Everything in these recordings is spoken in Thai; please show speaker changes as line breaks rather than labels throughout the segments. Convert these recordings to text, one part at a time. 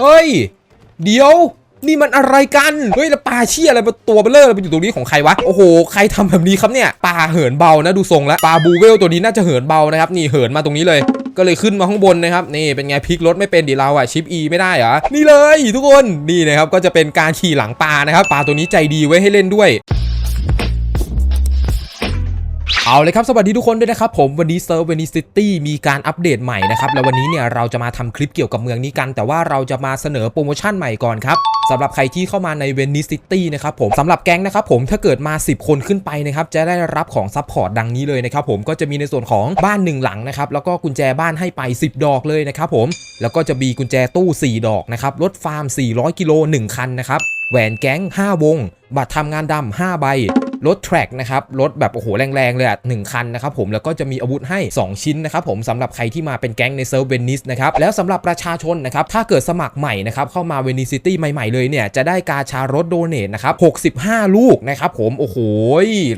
เฮ้ย เดี๋ยว นี่มันอะไรกัน เฮ้ยแล้วปลาเชี่ยอะไรมาตัวเบลเลอร์ไรมาอยู่ตรงนี้ของใครวะ โอ้โห ใครทำแบบนี้ครับเนี่ย ปลาเหินเบานะดูทรงแล้ว ปลาบูเวลตัวนี้น่าจะเหินเบานะครับ นี่เหินมาตรงนี้เลย ก็เลยขึ้นมาข้างบนนะครับ นี่เป็นไงพลิกรถไม่เป็นดิเราอะชิป E ไม่ได้เหรอ นี่เลยทุกคน นี่นะครับก็จะเป็นการขี่หลังปลานะครับ ปลาตัวนี้ใจดีไว้ให้เล่นด้วย เอาเลยครับ สวัสดีทุกคนด้วยนะครับ ผมวันนี้เซิร์ฟเวนิซิตี้มีการอัปเดตใหม่นะครับ แล้ววันนี้เนี่ยเราจะมาทำคลิปเกี่ยวกับเมืองนี้กัน แต่ว่าเราจะมาเสนอโปรโมชั่นใหม่ก่อนครับสำหรับใครที่เข้ามาในเวนิซิตี้นะครับผมสำหรับแก๊งนะครับผมถ้าเกิดมา 10 คนขึ้นไปนะครับจะได้รับของซัพพอร์ตดังนี้เลยนะครับผมก็จะมีในส่วนของบ้าน 1 หลังนะครับแล้วก็กุญแจบ้านให้ไป 10 ดอกเลยนะครับผมแล้วก็จะมีกุญแจตู้ 4 ดอกนะครับรถฟาร์ม 400 กิโล 1 คันนะครับแหวนแก๊ง 5 วง บัตรทำงานดำ5ใบรถแทร็กนะครับรถแบบโอ้โหแรงๆเลยอะหนึ่งคันนะครับผมแล้วก็จะมีอาวุธให้ 2 ชิ้นนะครับผมสำหรับใครที่มาเป็นแก๊งในเซิร์ฟเวนิสนะครับแล้วสำหรับประชาชนนะครับถ้าเกิดสมัครใหม่นะครับเข้ามาเวนิซิตี้ใหม่ๆเลยเนี่ยจะได้กาชารถโดเนทนะครับ65 ลูกนะครับผมโอ้โห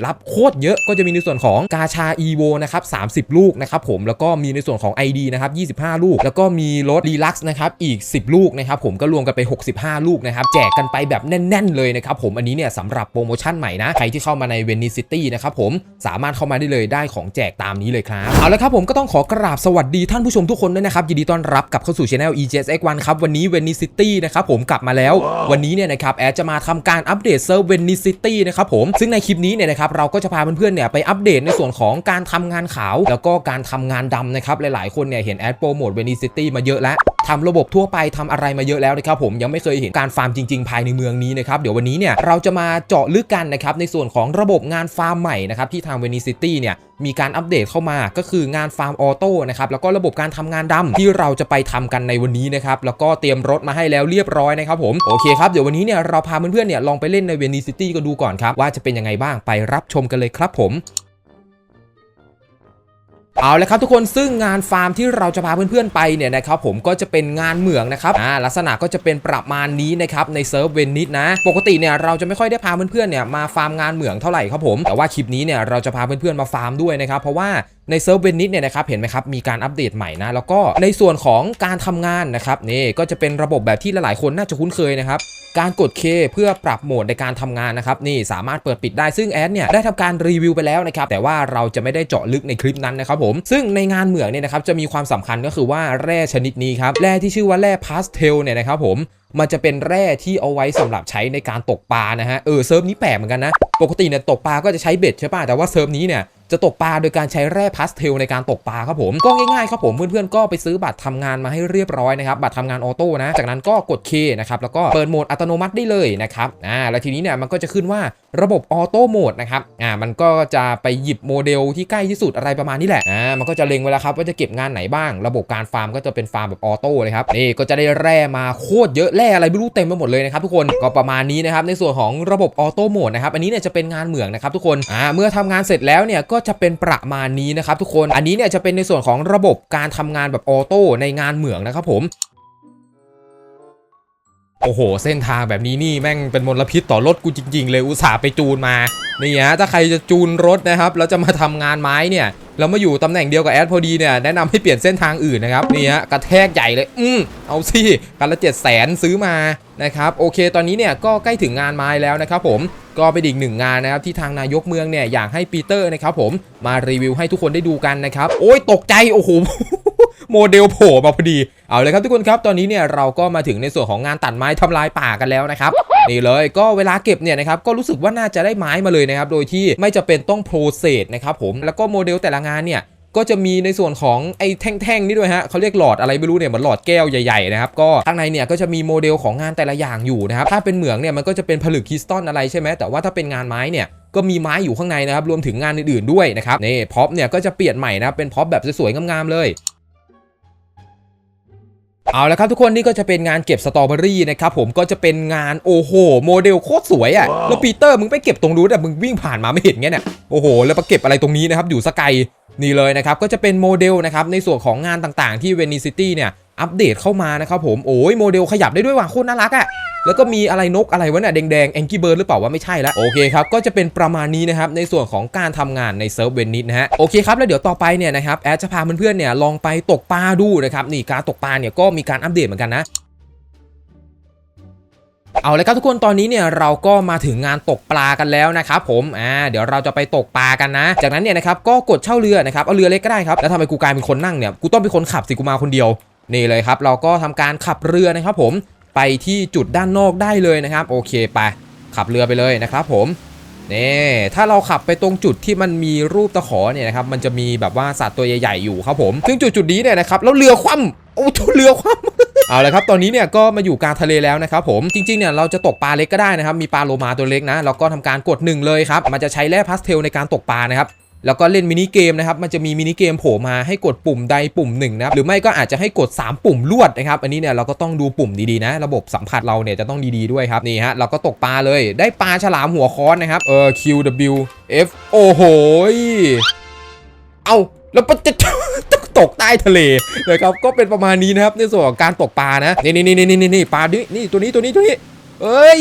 รับโคตรเยอะก็จะมีในส่วนของกาชา e v o นะครับ30 ลูกนะครับผมแล้วก็มีในส่วนของ ID นะครับ25 ลูก แล้วก็มีรถรีลักซ์นะครับอีก 10 ลูกนะครับผมก็รวมกันไป 65 ลูกนะครับแจกกันไปแบบแน่น ๆ เลยนะครับผมอันนี้เนี่ยสำหรับโปรโมชั่นใหม่นะ ใครที่เข้ามาในเวนิซิตี้นะครับผมสามารถเข้ามาได้เลยได้ของแจกตามนี้เลยครับ เอาละครับผมก็ต้องขอกราบสวัสดีท่านผู้ชมทุกคนด้วยนะครับ ยินดีต้อนรับกลับเข้าสู่ช anel EJSX1 ครับ วันนี้เวนิซิตี้นะครับผมกลับมาแล้ว วันนี้เนี่ยนะครับแอดจะมาทำการอัปเดตเซิร์ฟเวนิซิตี้นะครับผมซึ่งในคลิปนี้เนี่ยนะครับเราก็จะพาเพื่อนๆเนี่ยไปอัปเดตในส่วนของการทำงานขาว แล้วก็การทำงานดำนะครับหลายๆคนเนี่ยเห็นแอดโปรโมทเวนิซิตี้มาเยอะแล้วทำระบบทั่วไปทำอะไรมาเยอะแล้วนะครับผมยังไม่เคยเห็นการฟาร์มจริงๆ ภายในเมืองนี้นะครับเดี๋ยววันนี้เนี่ยเราจะมาเจาะลึกกันนะครับในส่วนของระบบงานฟาร์มใหม่นะครับที่ทางเวนิซิตี้เนี่ยมีการอัปเดตเข้ามาก็คืองานฟาร์มออโต้นะครับแล้วก็ระบบการทำงานดำที่เราจะไปทำกันในวันนี้นะครับแล้วก็เตรียมรถมาให้แล้วเรียบร้อยนะครับผมโอเคครับเดี๋ยววันนี้เนี่ยเราพาเพื่อนๆเนี่ยลองไปเล่นในเวนิซิตี้กันดูก่อนครับว่าจะเป็นยังไงบ้างไปรับชมกันเลยครับผม เอาละครับทุกคนซึ่งงานฟาร์มที่เราจะพาเพื่อนๆไปเนี่ยนะครับผมก็จะเป็นงานเหมืองนะครับอ่าลักษณะก็จะเป็นประมาณนี้นะครับในเซิร์ฟเวนิสนะ ปกติเนี่ยเราจะไม่ค่อยได้พาเพื่อนๆเนี่ยมาฟาร์มงานเหมืองเท่าไหร่ครับผมแต่ว่าคลิปนี้เนี่ยเราจะพาเพื่อนๆมาฟาร์มด้วยนะครับเพราะว่าในเซิร์ฟเวนิสเนี่ยนะครับเห็นไหมครับมีการอัปเดตใหม่นะแล้วก็ในส่วนของการทำงานนะครับนี่ก็จะเป็นระบบแบบที่หลายๆคนน่าจะคุ้นเคยนะครับการกด K เพื่อปรับโหมดในการทำงานนะครับนี่สามารถเปิดปิดได้ซึ่งแอดเนี่ยได้ทำการรีวิวไปแล้วนะครับแต่ว่าเราจะไม่ได้เจาะลึกในคลิปนั้นนะครับผมซึ่งในงานเหมืองเนี่ยนะครับจะมีความสำคัญก็คือว่าแร่ชนิดนี้ครับแร่ที่ชื่อว่าแร่พาสเทลเนี่ยนะครับผมมันจะเป็นแร่ที่เอาไว้สำหรับใช้ในการตกปลานะฮะเออเซิร์ฟนี้แปลกเหมือนกันนะ ปกติเนี่ยตกปลาก็จะใช้เบ็ดใช่ป่ะแต่ว่าเซิร์ฟนี้เนี่ย จะตกปลาโดยการใช้แร่พาสเทลในการตกปลาครับผมก็ง่ายๆครับผมเพื่อนๆก็ไปซื้อบัตรทำงานมาให้เรียบร้อยนะครับบัตรทำงานออโต้นะจากนั้นก็กด K นะครับแล้วก็เปิดโหมดอัตโนมัติได้เลยนะครับอ่าแล้วทีนี้เนี่ยมันก็จะขึ้นว่าระบบออโต้โหมดนะครับอ่ามันก็จะไปหยิบโมเดลที่ใกล้ที่สุดอะไรประมาณนี้แหละอ่ามันก็จะเล็งไว้แล้วครับว่าจะเก็บงานไหนบ้าง ระบบการฟาร์มก็จะเป็นฟาร์มแบบออโต้เลยครับนี่ก็จะได้แร่มาโคตรเยอะแร่อะไรไม่รู้เต็มไปหมดเลยนะครับทุกคนก็ประมาณนี้นะครับในส่วนของระบบออโต้โหมดนะครับอันนี้เนี่ยจะเป็นงานเหมืองนะครับทุกคนอ่าเมื่อทำงานเสร็จแล้วเนี่ยก็จะเป็นประมาณนี้นะครับทุกคนอันนี้เนี่ยจะเป็นในส่วนของระบบการทำงานแบบออโต้ในงานเหมืองนะครับผมโอ้โห เส้นทางแบบนี้นี่แม่งเป็นมลพิษต่อรถกูจริง ๆ เลยอุตส่าห์ไปจูนมานี่ฮะถ้าใครจะจูนรถนะครับแล้วจะมาทำงานไม้เนี่ย เรามาอยู่ตำแหน่งเดียวกับแอดพอดีเนี่ยแนะนำให้เปลี่ยนเส้นทางอื่นนะครับนี่ฮะกระแทกใหญ่เลย อืมเอาสิกันละเจ็ดแสนซื้อมานะครับโอเคตอนนี้เนี่ยก็ใกล้ถึงงานไม้แล้วนะครับผมก็เป็นอีกหนึ่งงานนะครับที่ทางนายกเมืองเนี่ยอยากให้ปีเตอร์นะครับผมมารีวิวให้ทุกคนได้ดูกันนะครับโอ้ยตกใจโอ้โห โมเดลโผล่มาพอดี เอาเลยครับทุกคนครับ ตอนนี้เนี่ยเราก็มาถึงในส่วนของงานตัดไม้ทำลายป่ากันแล้วนะครับ นี่เลยก็เวลาเก็บเนี่ยนะครับ ก็รู้สึกว่าน่าจะได้ไม้มาเลยนะครับ โดยที่ไม่จะเป็นต้องโปรเซสนะครับผม แล้วก็โมเดลแต่ละงานเนี่ยก็จะมีในส่วนของไอ้แท่งๆนี่ด้วยฮะเขาเรียกหลอดอะไรไม่รู้เนี่ยเหมือนหลอดแก้วใหญ่ๆนะครับก็ข้างในเนี่ยก็จะมีโมเดลของงานแต่ละอย่างอยู่นะครับถ้าเป็นเหมืองเนี่ยมันก็จะเป็นผลึกคริสตัลอะไรใช่ไหมแต่ว่าถ้าเป็นงานไม้เนี่ยก็มีไม้อยู่ข้างในนะครับรวมถึงงานอื่นๆด้วยนะครับนี่พ็อปเนี่ยก็จะเปลี่ยนใหม่นะเป็นพ็อปแบบสวยๆงามๆเลย เอาละครับทุกคนนี่ก็จะเป็นงานเก็บสตรอเบอรี่นะครับผมก็จะเป็นงานโอ้โหโมเดลโคตรสวยอะ่ะแล้วปีเตอร์มึงไปเก็บตรงนู้นแต่มึงวิ่งผ่านมาไม่เห็นไงเนี่ยโอ้โหแล้วมาเก็บอะไรตรงนี้นะครับอยู่สกายนี่เลยนะครับก็จะเป็นโมเดลนะครับในส่วนของงานต่างๆที่เวนิซิตี้เนี่ย อัปเดตเข้ามานะครับผมโอ้ยโมเดลขยับได้ด้วยว่ะโคตรน่ารักอะ่ะแล้วก็มีอะไรนกอะไรวะเนี่ยแดงๆแองกี้เบิร์ดหรือเปล่าว่าไม่ใช่แล้วโอเคครับก็จะเป็นประมาณนี้นะครับในส่วนของการทำงานในเซิร์ฟเวนิสนะฮะโอเคครับแล้วเดี๋ยวต่อไปเนี่ยนะครับแอดจะพาเพื่อนๆเนี่ยลองไปตกปลาดูนะครับนี่การตกปลาเนี่ยก็มีการอัปเดตเหมือนกันนะเอาเลยครับทุกคนตอนนี้เนี่ยเราก็มาถึงงานตกปลากันแล้วนะครับผมอ่าเดี๋ยวเราจะไปตกปลากันนะ จากนั้นเนี่ยนะครับก็กดเช่าเรือนะครับเอาเรือเล็กก็ได้ครับแล้วทำไมกูกลายเป็นคนนั่งเนี่ยกูต้องเป็นคนขับสิกูมาคนเดียว นี่เลยครับ เราก็ทำการขับเรือนะครับผมไปที่จุดด้านนอกได้เลยนะครับ โอเคไปขับเรือไปเลยนะครับผมนี่ถ้าเราขับไปตรงจุดที่มันมีรูปตะขอเนี่ยนะครับมันจะมีแบบว่าสัตว์ตัวใหญ่ๆอยู่ครับผม ซึ่งจุดจุดนี้เนี่ยนะครับแล้วเรือคว่ำโอ้เรือคว่ำเอาละครับตอนนี้เนี่ยก็มาอยู่กลางทะเลแล้วนะครับผมจริงๆเนี่ยเราจะตกปลาเล็กก็ได้นะครับมีปลาโลมาตัวเล็กนะเราก็ทำการกดหนึ่งเลยครับมันจะใช้แร่พาสเทลในการตกปลานะครับ แล้วก็เล่นมินิเกมนะครับ มันจะมีมินิเกมโผล่มาให้กดปุ่มใดปุ่มหนึ่งนะรหรือไม่ก็อาจจะให้กด 3 ปุ่มลวดนะครับ อันนี้เนี่ยเราก็ต้องดูปุ่มดีๆนะ ระบบสัมผัสเราเนี่ยจะต้องดีๆด้วยครับ นี่ฮะ เราก็ตกปลาเลย ได้ปลาฉลามหัวค้อนนะครับ เออ Q W F โอ้โหเอาแล้วมันจะตกใต้ทะเลนะครับ ก็เป็นประมาณนี้นะครับในส่วนของการตกปลานะ นี่นี่นี่นี่นี่นี่ปลานี่นี่ตัวนี้ตัวนี้ตัวนี้ เอ้ย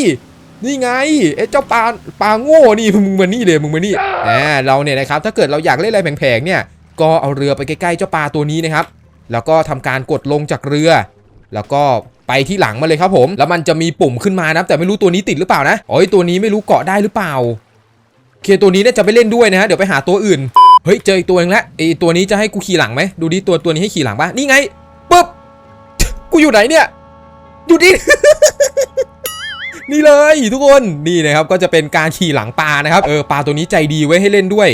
นี่ไงไอ้เจ้าปลาปลาโง่นี่มึงมานี่เลยมึงมานี่แหมเราเนี่ยนะครับถ้าเกิดเราอยากเล่นอะไรแผงๆเนี่ยก็เอาเรือไปใกล้ๆเจ้าปลาตัวนี้นะครับ แล้วก็ทำการกดลงจากเรือ แล้วก็ไปที่หลังมาเลยครับผม แล้วมันจะมีปุ่มขึ้นมานะแต่ไม่รู้ตัวนี้ติดหรือเปล่านะโอ้ยตัวนี้ไม่รู้เกาะได้หรือเปล่าเคตัวนี้เนี่ยจะไปเล่นด้วยนะฮะเดี๋ยวไปหาตัวอื่นเฮ้ยเจออีกตัวเองแล้วไอตัวนี้จะให้กูขี่หลังไหมดูดิตัวตัวนี้ให้ขี่หลังปะนี่ไงปุ๊บกูอยู่ไหนเนี่ยอยู่ดิ นี่เลยทุกคนนี่นะครับก็จะเป็นการขี่หลังปลานะครับเออปลาตัวนี้ใจดีไว้ให้เล่นด้วย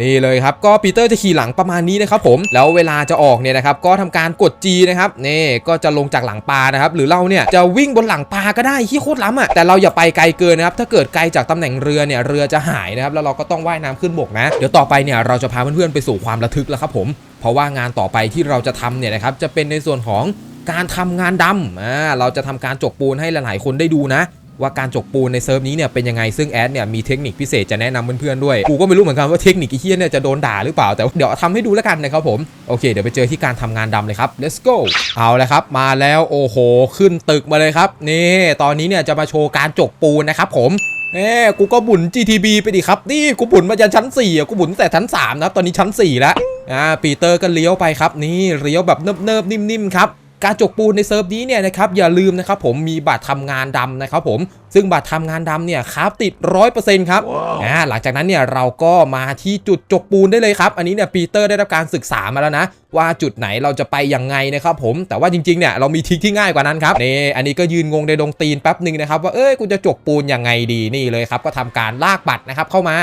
นี่เลยครับก็ปีเตอร์จะขี่หลังประมาณนี้นะครับผมแล้วเวลาจะออกเนี่ยนะครับก็ทำการกด G นะครับนี่ก็จะลงจากหลังปลานะครับหรือเราเนี่ยจะวิ่งบนหลังปลาก็ได้ที่โคตรล้ำอะแต่เราอย่าไปไกลเกินนะครับถ้าเกิดไกลจากตำแหน่งเรือเนี่ยเรือจะหายนะครับแล้วเราก็ต้องว่ายน้ำขึ้นบกนะ เดี๋ยวต่อไปเนี่ยเราจะพาเพื่อนๆไปสู่ความระทึกแล้วครับผมเพราะว่างานต่อไปที่เราจะทำเนี่ยนะครับจะเป็นในส่วนของการทำงานดำอ่าเราจะทำการจกปูนให้หลายๆ คนได้ดูนะ ว่าการจกปูนในเซิร์ฟนี้เนี่ยเป็นยังไงซึ่งแอดเนี่ยมีเทคนิคพิเศษจะแนะนำเพื่อนๆด้วยกูก็ไม่รู้เหมือนกันว่าเทคนิคอีเทียเนี่ยจะโดนด่าหรือเปล่าแต่เดี๋ยวทำให้ดูแล้วกันนะครับผมโอเคเดี๋ยวไปเจอที่การทำงานดำเลยครับ let's go เอาเละครับมาแล้วโอ้โหขึ้นตึกมาเลยครับนี่ตอนนี้เนี่ยจะมาโชว์การจกปูนนะครับผมเอ้กูก็บุน GTB ไปดิครับ นี่กูบุนมาจากชั้น4อะกูบุนแต่ชั้น3นะครับตอนนี้ชั้น 4 แล้วอ่าปีเตอร์ก็เลี้ยวไปครับ นี่เลี้ยวแบบเนิบๆนิ่มๆครับ การจกปูนในเซิร์ฟนี้เนี่ยนะครับอย่าลืมนะครับผมมีบัตรทำงานดำนะครับผมซึ่งบัตรทำงานดำเนี่ยครับติด 100%ครับอ่าหลังจากนั้นเนี่ยเราก็มาที่จุดจกปูนได้เลยครับ อันนี้เนี่ยปีเตอร์ได้รับการศึกษามาแล้วนะ ว่าจุดไหนเราจะไปยังไงนะครับผมแต่ว่าจริงๆเนี่ยเรามีทริคที่ง่ายกว่านั้นครับนี่อันนี้ก็ยืนงงในดงตีนแป๊บหนึ่งนะครับว่าเอ้ยกูจะจกปูนยังไงดีนี่เลยครับก็ทำการลากบัตรนะครับเข้ามา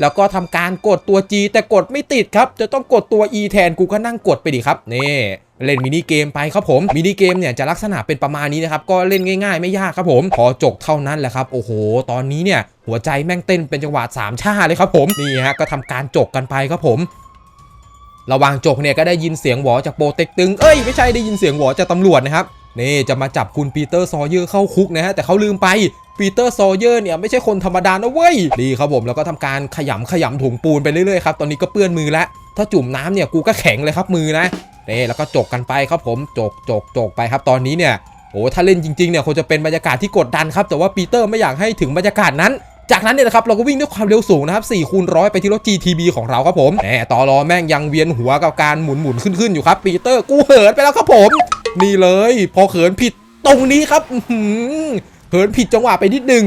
แล้วก็ทำการกดตัว G แต่กดไม่ติดครับ จะต้องกดตัว E แทนกูก็นั่งกดไปดิครับนี่ เล่นมินิเกมไปครับผมมินิเกมเนี่ยจะลักษณะเป็นประมาณนี้นะครับก็เล่นง่าย ๆ ไม่ยากครับผมพอจกเท่านั้นแหละครับโอ้โห ตอนนี้เนี่ยหัวใจแม่งเต้นเป็นจังหวะสามชาเลยครับผมนี่ฮะก็ทำการจกกันไปครับผมระหว่างจกเนี่ยก็ได้ยินเสียงหวอจากโปรเต็กตึง เอ้ยไม่ใช่ได้ยินเสียงหวอจากตำรวจนะครับนี่จะมาจับคุณปีเตอร์ซอเยอร์เข้าคุกนะฮะแต่เขาลืมไปปีเตอร์ซอเยอร์เนี่ยไม่ใช่คนธรรมดานะเว้ยดีครับผมแล้วก็ทำการขยำขยำถุงปูนไปเรื่อยๆครับตอนนี้ก็เปื้อนมือแล้วถ้าจุ่มน้ำเนี่ยกูก็แข็งเลยครับมือนะ นี่แล้วก็จกกันไปครับผมจกจกจกไปครับตอนนี้เนี่ยโอ้ถ้าเล่นจริงๆเนี่ยคงจะเป็นบรรยากาศที่กดดันครับแต่ว่าปีเตอร์ไม่อยากให้ถึงบรรยากาศนั้นจากนั้นเนี่ยนะครับเราก็วิ่งด้วยความเร็วสูงนะครับ4คูณร้อยไปที่รถ GTB ของเราครับผมแหมต่อรอแม่งยังเวียนหัวกับการหมุนหมุนขึ้นขึ้นๆอยู่ครับปีเตอร์กูเหินไปแล้วครับผม นี่เลย พอเขินผิดตรงนี้ครับเหินผิดจังหวะไปนิดนึง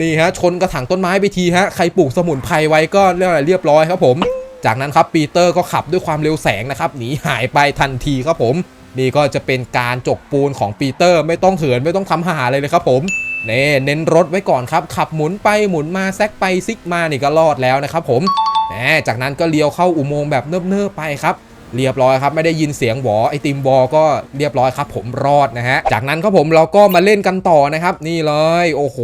นี่ฮะชนกระถางต้นไม้ไปทีฮะใครปลูกสมุนไพรไว้ก็เรียบร้อยครับผม จากนั้นครับปีเตอร์ก็ขับด้วยความเร็วแสงนะครับหนีหายไปทันทีครับผมนี่ก็จะเป็นการจกปูนของปีเตอร์ไม่ต้องเหินไม่ต้องทำหาอะไรเลยครับผมเน่เน้นรถไว้ก่อนครับ ขับหมุนไปหมุนมาแซกไปซิกมานี่ก็รอดแล้วนะครับผมแหมจากนั้นก็เลี้ยวเข้าอุโมงค์แบบเนิบๆไปครับ เรียบร้อยครับ ไม่ได้ยินเสียงหวอไอติมบอก็เรียบร้อยครับ ผมรอดนะฮะ จากนั้นครับผมเราก็มาเล่นกันต่อนะครับ นี่เลย โอ้โห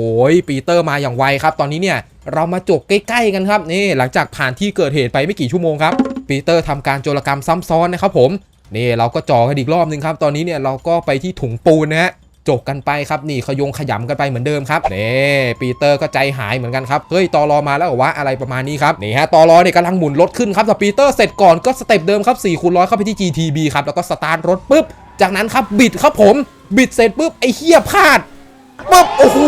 ปีเตอร์มาอย่างไวครับ ตอนนี้เนี่ยเรามาจกใกล้ๆกันครับนี่หลังจากผ่านที่เกิดเหตุไปไม่กี่ชั่วโมงครับปีเตอร์ทำการโจรกรรมซ้ำซ้อนนะครับผมนี่เราก็จ่อกันอีกรอบหนึงครับ ตอนนี้เนี่ยเราก็ไปที่ถุงปูนนะฮะ จกกันไปครับนี่ขยงขยำกันไปเหมือนเดิมครับนี่ปีเตอร์ก็ใจหายเหมือนกันครับเฮ้ยตอรอมาแล้วเหรอวะอะไรประมาณนี้ครับนี่ฮะตอรอเนี่ยกำลังหมุนรถขึ้นครับแต่ปีเตอร์เสร็จก่อนก็สเต็ปเดิมครับ4คูณร้อยเข้าไปที่ GTB ครับแล้วก็สตาร์ทรถปุ๊บ จากนั้นครับบิดครับผมบิดเสร็จปุ๊บไอ้เหี้ยพลาดปุ๊บโอ้โห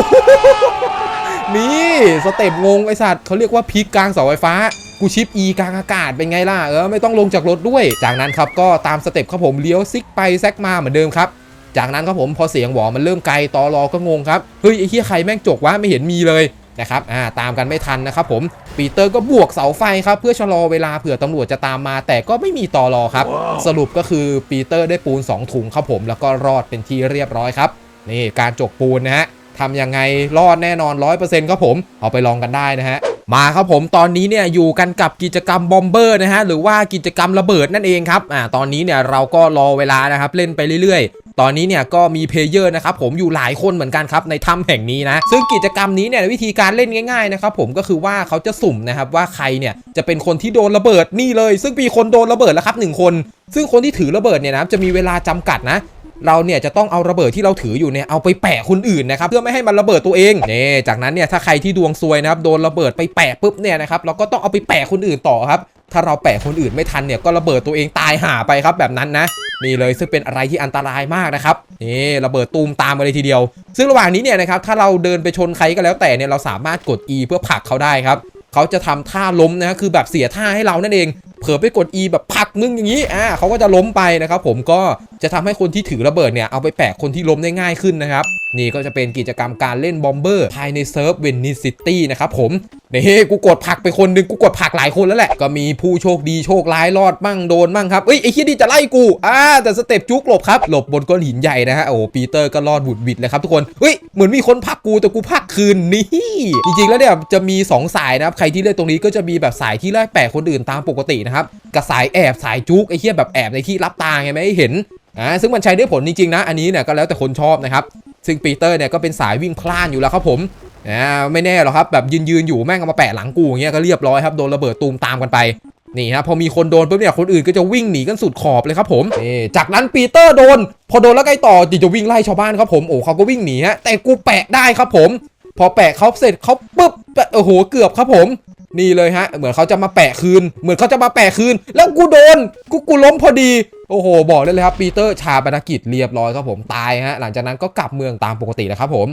นี่สเต็ปงงไอสัตว์เขาเรียกว่าพีคกลางเสาไฟฟ้ากูชิป E กลางอากาศเป็นไงล่ะเออไม่ต้องลงจากรถด้วย จากนั้นครับก็ตามสเต็ปครับผมเลี้ยวซิกไปแซกมาเหมือนเดิมครับ จากนั้นครับผมพอเสียงหวอมันเริ่มไกลตอรอก็งงครับเฮ้ยไอ้เหี้ยใครแม่งจกวะไม่เห็นมีเลยนะครับอ่าตามกันไม่ทันนะครับผมปีเตอร์ก็บวกเสาไฟครับ เพื่อชะลอเวลาเผื่อตำรวจจะตามมา แต่ก็ไม่มีตอรอครับสรุปก็คือปีเตอร์ได้ปูน 2 ถุงครับผมแล้วก็รอดเป็นที่เรียบร้อยครับ นี่การจกปูนนะฮะทำยังไงรอดแน่นอน 100%ครับผม เอาไปลองกันได้นะฮะมาครับผมตอนนี้เนี่ยอยู่กันกับกิจกรรมบอมเบอร์นะฮะหรือว่ากิจกรรมระเบิดนั่นเองครับอ่าตอนนี้เนี่ยเราก็รอเวลานะครับเล่นไปเรื่อยๆ ตอนนี้เนี่ยก็มีเพลเยอร์นะครับผมอยู่หลายคนเหมือนกันครับในถ้ำแห่งนี้นะ ซึ่งกิจกรรมนี้เนี่ยวิธีการเล่นง่ายๆนะครับผมก็คือว่าเขาจะสุ่มนะครับว่าใครเนี่ยจะเป็นคนที่โดนระเบิดนี่เลย ซึ่งมีคนโดนระเบิดแล้วครับหนึ่งคน ซึ่งคนที่ถือระเบิดเนี่ยนะจะมีเวลาจำกัดนะเราเนี่ยจะต้องเอาระเบิดที่เราถืออยู่เนี่ยเอาไปแปะคนอื่นนะครับเพื่อไม่ให้มันระเบิดตัวเองเนี่จากนั้นเนี่ยถ้าใครที่ดวงซวยนะครับโดนระเบิดไปแปะปุ๊บเนี่ยนะครับเราก็ต้องเอาไปแปะคนอื่นต่อครับถ้าเราแปะคนอื่นไม่ทันเนี่ยก็ระเบิดตัวเองตายห่าไปครับแบบนั้นนะ นี่เลยซึ่งเป็นอะไรที่อันตรายมากนะครับนี่ระเบิดตูมตามมาเลยทีเดียว ซึ่งระหว่างนี้เนี่ยนะครับถ้าเราเดินไปชนใครก็แล้วแต่เนี่ยเราสามารถกด E เพื่อผลักเขาได้ครับเขาจะทำท่าล้มนะคือแบบเสียท่าให้เรานั่นเองเผลอไปกด E แบบผลักมึงอย่างนี้อ่าเขาก็จะล้มไปนะครับผมก็จะทำให้คนที่ถือระเบิดเนี่ยเอาไปแปะคนที่ล้มได้ง่ายขึ้นนะครับ นี่ก็จะเป็นกิจกรรมการเล่นบอมเบอร์ภายในเซิร์ฟเวนนิซิตี้นะครับผมนี่กูกดผักไปคนหนึ่งกูกดผักหลายคนแล้วแหละ ก็มีผู้โชคดีโชคร้ายรอดมั่งโดนมั่งครับเอ้ยไอ้เฮียนี่จะไล่กูอ่าแต่สเต็ปจุกหลบครับหลบบนก้อนหินใหญ่นะฮะโอ้ปีเตอร์ก็รอดบุดบิดเลยครับทุกคนเฮ้ยเหมือนมีคนผักกูแต่กูผักคืนนี่จริงๆแล้วเนี่ยจะมี 2 สายนะครับใครที่เล่นตรงนี้ก็จะมีแบบสายที่ไล่แปะคนอื่นตามปกตินะครับกับสายแอบสายจุกไอ้เฮียแบบแอบในที่รับตาไงไม่เห็นอ่าซึ่งมันใช้ได้ผลจริงๆนะ อันนี้เนี่ยก็แล้วแต่คนชอบนะครับ ซึ่งปีเตอร์เนี่ยก็เป็นสายวิ่งพล่านอยู่แล้วครับผมอ่าไม่แน่หรอกครับแบบยืนยืนอยู่แม่งเอามาแปะหลังกูอย่างเงี้ยก็เรียบร้อยครับโดนระเบิดตูมตามกันไปนี่ครับพอมีคนโดนปุ๊บเนี่ยคนอื่นก็จะวิ่งหนีกันสุดขอบเลยครับผมนี่จากนั้นปีเตอร์โดน พอโดนแล้วไงต่อจีจะวิ่งไล่ชาวบ้านครับผมโอ้เขาก็วิ่งหนีฮะแต่กูแปะได้ครับผม พอแปะเขาเสร็จเขาปุ๊บโอ้โหเกือบครับผม นี่เลยฮะ เหมือนเขาจะมาแปะคืน เหมือนเขาจะมาแปะคืน แล้วกูโดน กูกูล้มพอดี โอ้โห บอกได้เลยครับปีเตอร์ชาปนกิจเรียบร้อยครับผมตายฮะ หลังจากนั้นก็กลับเมืองตามปกติแล้วครับผม